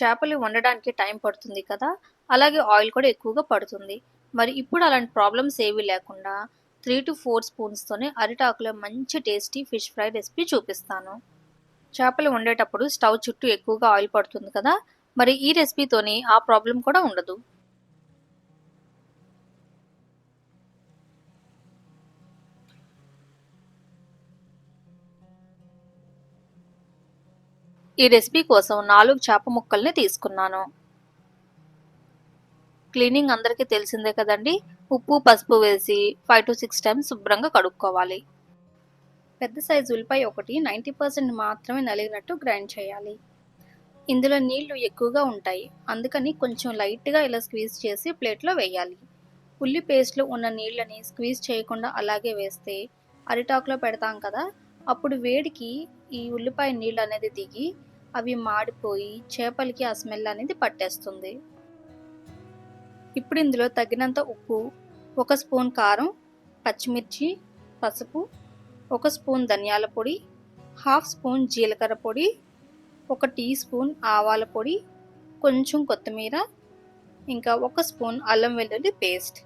చేపలు వండడానికి టైం పడుతుంది కదా అలాగే ఆయిల్ కూడా ఎక్కువగా పడుతుంది. మరి ఇప్పుడు అలాంటి ప్రాబ్లమ్స్ ఏవి లేకుండా త్రీ టు ఫోర్ స్పూన్స్తోనే అరిటాకులో మంచి టేస్టీ ఫిష్ ఫ్రై రెసిపీ చూపిస్తాను. చేపలు వండేటప్పుడు స్టవ్ చుట్టూ ఎక్కువగా ఆయిల్ పడుతుంది కదా మరి ఈ రెసిపీతోని ఆ ప్రాబ్లం కూడా ఉండదు. ఈ రెసిపీ కోసం నాలుగు చేప ముక్కల్ని తీసుకున్నాను. క్లీనింగ్ అందరికీ తెలిసిందే కదండి? ఉప్పు పసుపు వేసి ఫైవ్ టు సిక్స్ టైమ్స్ శుభ్రంగా కడుక్కోవాలి. పెద్ద సైజు ఉల్లిపాయ ఒకటి నైంటీ పర్సెంట్ మాత్రమే నలిగినట్టు గ్రైండ్ చేయాలి. ఇందులో నీళ్ళు ఎక్కువగా ఉంటాయి. అందుకని కొంచెం లైట్గా ఇలా స్క్వీజ్ చేసి ప్లేట్లో వేయాలి. ఉల్లి పేస్ట్లో ఉన్న నీళ్ళని స్క్వీజ్ చేయకుండా అలాగే వేస్తే అరిటాకులో పెడతాం కదా? అప్పుడు వేడికి ఈ ఉల్లిపాయ నీళ్ళు అనేది దిగి అవి మాడిపోయి చేపలకి ఆ స్మెల్ అనేది పట్టేస్తుంది. ఇప్పుడు ఇందులో తగినంత ఉప్పు ఒక స్పూన్ కారం పచ్చిమిర్చి పసుపు ఒక స్పూన్ ధనియాల పొడి హాఫ్ స్పూన్ జీలకర్ర పొడి ఒక టీ స్పూన్ ఆవాల పొడి కొంచెం కొత్తిమీర ఇంకా ఒక స్పూన్ అల్లం వెల్లుల్లి పేస్ట్.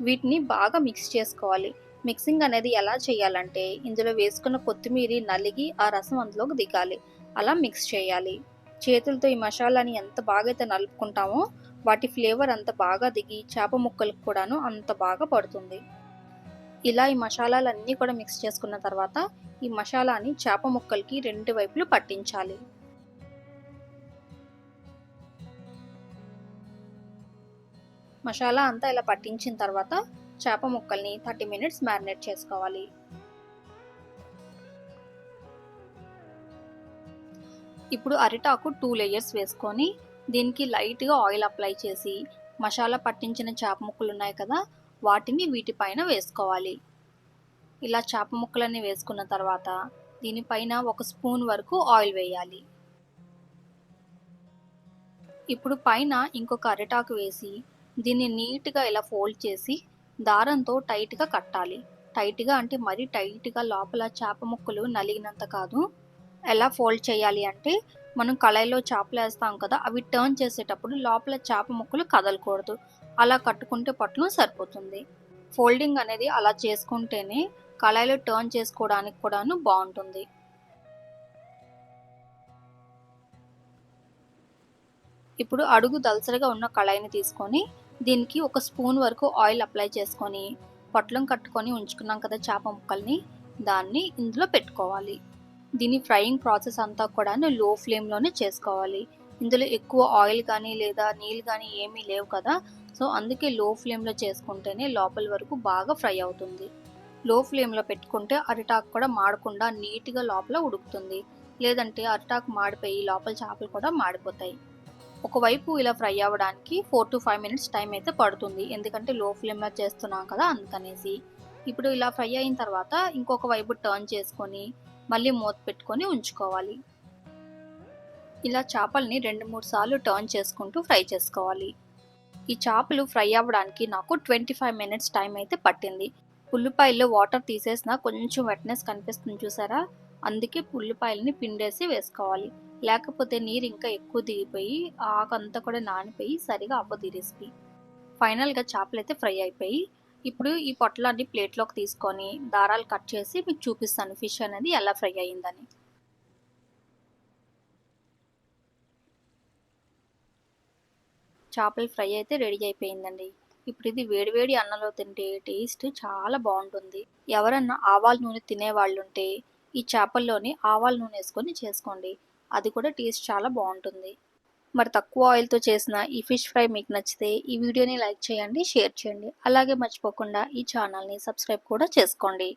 వీటిని బాగా మిక్స్ చేసుకోవాలి. మిక్సింగ్ అనేది ఎలా చేయాలంటే ఇందులో వేసుకున్న కొత్తిమీర నలిగి ఆ రసం అందులోకి దిగాలి. అలా మిక్స్ చేయాలి. చేతులతో ఈ మసాలాని ఎంత బాగా అయితే నలుపుకుంటామో వాటి ఫ్లేవర్ అంత బాగా దిగి చేప ముక్కలకు కూడాను అంత బాగా పడుతుంది. ఇలా ఈ మసాలాలన్నీ కూడా మిక్స్ చేసుకున్న తర్వాత ఈ మసాలాని చేప ముక్కలకి రెండు వైపులు పట్టించాలి. మసాలా అంతా ఇలా పట్టించిన తర్వాత చేప ముక్కల్ని థర్టీ మినిట్స్ మ్యారినేట్ చేసుకోవాలి. ఇప్పుడు అరిటాకు టూ లేయర్స్ వేసుకొని దీనికి లైట్గా ఆయిల్ అప్లై చేసి మసాలా పట్టించిన చేప ముక్కలు ఉన్నాయి కదా వాటిని వీటిపైన వేసుకోవాలి. ఇలా చేప ముక్కలన్నీ వేసుకున్న తర్వాత దీనిపైన ఒక స్పూన్ వరకు ఆయిల్ వేయాలి. ఇప్పుడు పైన ఇంకొక అరిటాకు వేసి దీన్ని నీట్గా ఇలా ఫోల్డ్ చేసి దారంతో టైట్గా కట్టాలి. టైట్గా అంటే మరీ టైట్గా లోపల చేప ముక్కలు నలిగినంత కాదు. ఎలా ఫోల్డ్ చేయాలి అంటే మనం కళాయిలో చేపలు వేస్తాం కదా అవి టర్న్ చేసేటప్పుడు లోపల చేప ముక్కలు కదలకూడదు. అలా కట్టుకుంటే పట్లం సరిపోతుంది. ఫోల్డింగ్ అనేది అలా చేసుకుంటేనే కళాయిలో టర్న్ చేసుకోవడానికి కూడాను బాగుంటుంది. ఇప్పుడు అడుగు దలసరిగా ఉన్న కళాయిని తీసుకొని దీనికి ఒక స్పూన్ వరకు ఆయిల్ అప్లై చేసుకొని పొట్లం కట్టుకొని ఉంచుకున్నాం కదా చేప ముక్కల్ని దాన్ని ఇందులో పెట్టుకోవాలి. దీని ఫ్రైయింగ్ ప్రాసెస్ అంతా కూడా లో ఫ్లేమ్లోనే చేసుకోవాలి. ఇందులో ఎక్కువ ఆయిల్ కానీ లేదా నీళ్ళు కానీ ఏమీ లేవు కదా సో అందుకే లో ఫ్లేమ్లో చేసుకుంటేనే లోపల వరకు బాగా ఫ్రై అవుతుంది. లో ఫ్లేమ్లో పెట్టుకుంటే అరిటాకు కూడా మాడకుండా నీట్గా లోపల ఉడుకుతుంది. లేదంటే అరిటాకు మాడిపోయి లోపల చేపలు కూడా మాడిపోతాయి. ఒకవైపు ఇలా ఫ్రై అవ్వడానికి four to five minutes time అయితే పడుతుంది. ఎందుకంటే లో ఫ్లేమ్లో చేస్తున్నాం కదా అందుకనేసి. ఇప్పుడు ఇలా ఫ్రై అయిన తర్వాత ఇంకొక వైపు టర్న్ చేసుకొని మళ్ళీ మూత పెట్టుకొని ఉంచుకోవాలి. ఇలా చేపల్ని రెండు మూడు సార్లు టర్న్ చేసుకుంటూ ఫ్రై చేసుకోవాలి. ఈ చేపలు ఫ్రై అవ్వడానికి నాకు ట్వంటీ ఫైవ్ మినిట్స్ టైం అయితే పట్టింది. ఉల్లిపాయల్లో వాటర్ తీసేసిన కొంచెం వెట్నెస్ కనిపిస్తుంది చూసారా? అందుకే ఉల్లిపాయలని పిండేసి వేసుకోవాలి. లేకపోతే నీరు ఇంకా ఎక్కువ దిగిపోయి ఆకంతా కూడా నానిపోయి సరిగా అవ్వదు ఈ రెసిపీ ఫైనల్గా చేపలు అయితే ఫ్రై అయిపోయి ఇప్పుడు ఈ పొట్టలన్నీ ప్లేట్లోకి తీసుకొని దారాలు కట్ చేసి మీకు చూపిస్తాను ఫిష్ అనేది ఎలా ఫ్రై అయ్యిందని చేపల ఫ్రై అయితే రెడీ అయిపోయిందండి. ఇప్పుడు ఇది వేడివేడి అన్నంలో తింటే టేస్ట్ చాలా బాగుంటుంది. ఎవరన్నా ఆవాల నూనె తినే వాళ్ళు ఉంటే ఈ చేపల్లోని ఆవాల నూనె వేసుకొని చేసుకోండి. అది కూడా టేస్ట్ చాలా బాగుంటుంది. మరి తక్కువ ఆయిల్తో చేసిన ఈ ఫిష్ ఫ్రై మీకు నచ్చితే ఈ వీడియోని లైక్ చేయండి షేర్ చేయండి. అలాగే మర్చిపోకుండా ఈ ఛానల్ని సబ్స్క్రైబ్ కూడా చేసుకోండి.